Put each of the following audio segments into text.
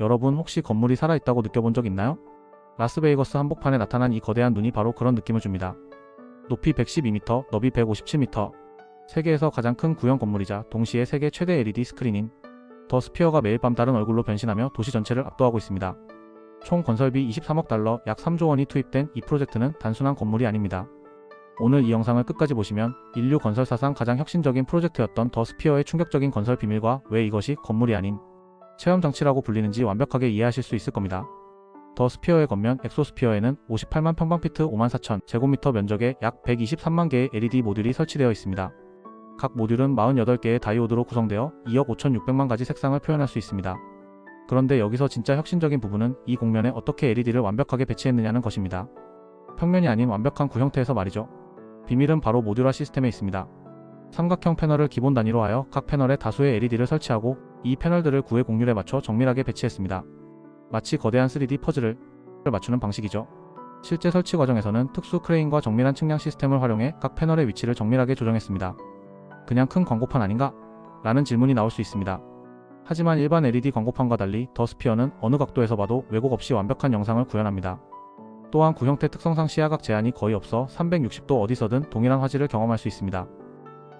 여러분 혹시 건물이 살아있다고 느껴본 적 있나요? 라스베이거스 한복판에 나타난 이 거대한 눈이 바로 그런 느낌을 줍니다. 높이 112m, 너비 157m. 세계에서 가장 큰 구형 건물이자 동시에 세계 최대 LED 스크린인 더 스피어가 매일 밤 다른 얼굴로 변신하며 도시 전체를 압도하고 있습니다. 총 건설비 23억 달러, 약 3조 원이 투입된 이 프로젝트는 단순한 건물이 아닙니다. 오늘 이 영상을 끝까지 보시면 인류 건설 사상 가장 혁신적인 프로젝트였던 더 스피어의 충격적인 건설 비밀과 왜 이것이 건물이 아닌 체험 장치라고 불리는지 완벽하게 이해하실 수 있을 겁니다. 더 스피어의 겉면 엑소스피어에는 58만 평방피트 5만 4천 제곱미터 면적에 약 123만 개의 LED 모듈이 설치되어 있습니다. 각 모듈은 48개의 다이오드로 구성되어 2억 5,600만 가지 색상을 표현할 수 있습니다. 그런데 여기서 진짜 혁신적인 부분은 이 공면에 어떻게 LED를 완벽하게 배치했느냐는 것입니다. 평면이 아닌 완벽한 구형태에서 말이죠. 비밀은 바로 모듈화 시스템에 있습니다. 삼각형 패널을 기본 단위로 하여 각 패널에 다수의 LED를 설치하고 이 패널들을 구의 곡률에 맞춰 정밀하게 배치했습니다. 마치 거대한 3D 퍼즐을 맞추는 방식이죠. 실제 설치 과정에서는 특수 크레인과 정밀한 측량 시스템을 활용해 각 패널의 위치를 정밀하게 조정했습니다. 그냥 큰 광고판 아닌가? 라는 질문이 나올 수 있습니다. 하지만 일반 LED 광고판과 달리 더 스피어는 어느 각도에서 봐도 왜곡 없이 완벽한 영상을 구현합니다. 또한 구형태 특성상 시야각 제한이 거의 없어 360도 어디서든 동일한 화질을 경험할 수 있습니다.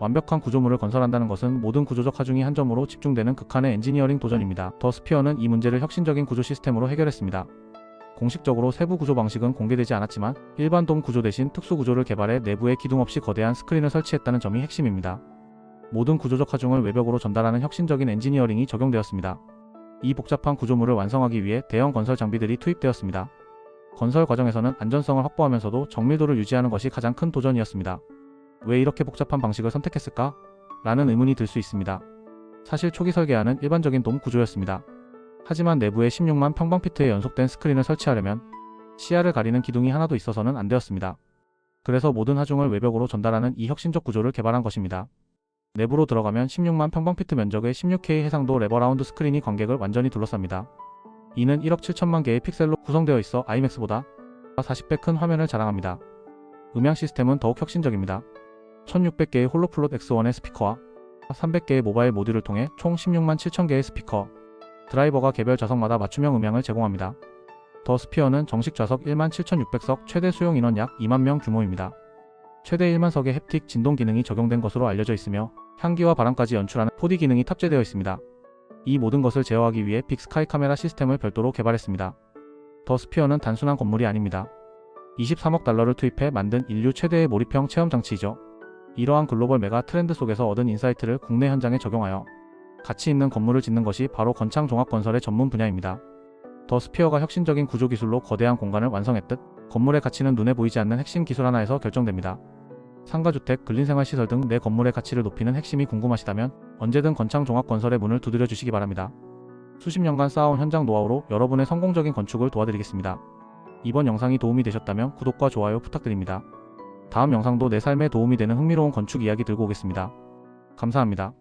완벽한 구조물을 건설한다는 것은 모든 구조적 하중이 한 점으로 집중되는 극한의 엔지니어링 도전입니다. 더 스피어는 이 문제를 혁신적인 구조 시스템으로 해결했습니다. 공식적으로 세부 구조 방식은 공개되지 않았지만 일반 돔 구조 대신 특수 구조를 개발해 내부에 기둥 없이 거대한 스크린을 설치했다는 점이 핵심입니다. 모든 구조적 하중을 외벽으로 전달하는 혁신적인 엔지니어링이 적용되었습니다. 이 복잡한 구조물을 완성하기 위해 대형 건설 장비들이 투입되었습니다. 건설 과정에서는 안전성을 확보하면서도 정밀도를 유지하는 것이 가장 큰 도전이었습니다. 왜 이렇게 복잡한 방식을 선택했을까? 라는 의문이 들 수 있습니다. 사실 초기 설계안은 일반적인 돔 구조였습니다. 하지만 내부에 16만 평방피트의 연속된 스크린을 설치하려면 시야를 가리는 기둥이 하나도 있어서는 안 되었습니다. 그래서 모든 하중을 외벽으로 전달하는 이 혁신적 구조를 개발한 것입니다. 내부로 들어가면 16만 평방피트 면적의 16K 해상도 레버라운드 스크린이 관객을 완전히 둘러쌉니다. 이는 1억 7천만 개의 픽셀로 구성되어 있어 IMAX보다 40배 큰 화면을 자랑합니다. 음향 시스템은 더욱 혁신적입니다. 1600개의 홀로플롯 X1의 스피커와 300개의 모바일 모듈을 통해 총 16만 7천 개의 스피커, 드라이버가 개별 좌석마다 맞춤형 음향을 제공합니다. 더 스피어는 정식 좌석 1만 7,600석, 최대 수용 인원 약 2만 명 규모입니다. 최대 1만 석의 햅틱 진동 기능이 적용된 것으로 알려져 있으며 향기와 바람까지 연출하는 4D 기능이 탑재되어 있습니다. 이 모든 것을 제어하기 위해 빅스카이 카메라 시스템을 별도로 개발했습니다. 더 스피어는 단순한 건물이 아닙니다. 23억 달러를 투입해 만든 인류 최대의 몰입형 체험 장치이죠. 이러한 글로벌 메가 트렌드 속에서 얻은 인사이트를 국내 현장에 적용하여 가치 있는 건물을 짓는 것이 바로 건창 종합 건설의 전문 분야입니다. 더 스피어가 혁신적인 구조 기술로 거대한 공간을 완성했듯 건물의 가치는 눈에 보이지 않는 핵심 기술 하나에서 결정됩니다. 상가주택, 근린생활시설 등 내 건물의 가치를 높이는 핵심이 궁금하시다면 언제든 건창 종합 건설의 문을 두드려 주시기 바랍니다. 수십 년간 쌓아온 현장 노하우로 여러분의 성공적인 건축을 도와드리겠습니다. 이번 영상이 도움이 되셨다면 구독과 좋아요 부탁드립니다. 다음 영상도 내 삶에 도움이 되는 흥미로운 건축 이야기 들고 오겠습니다. 감사합니다.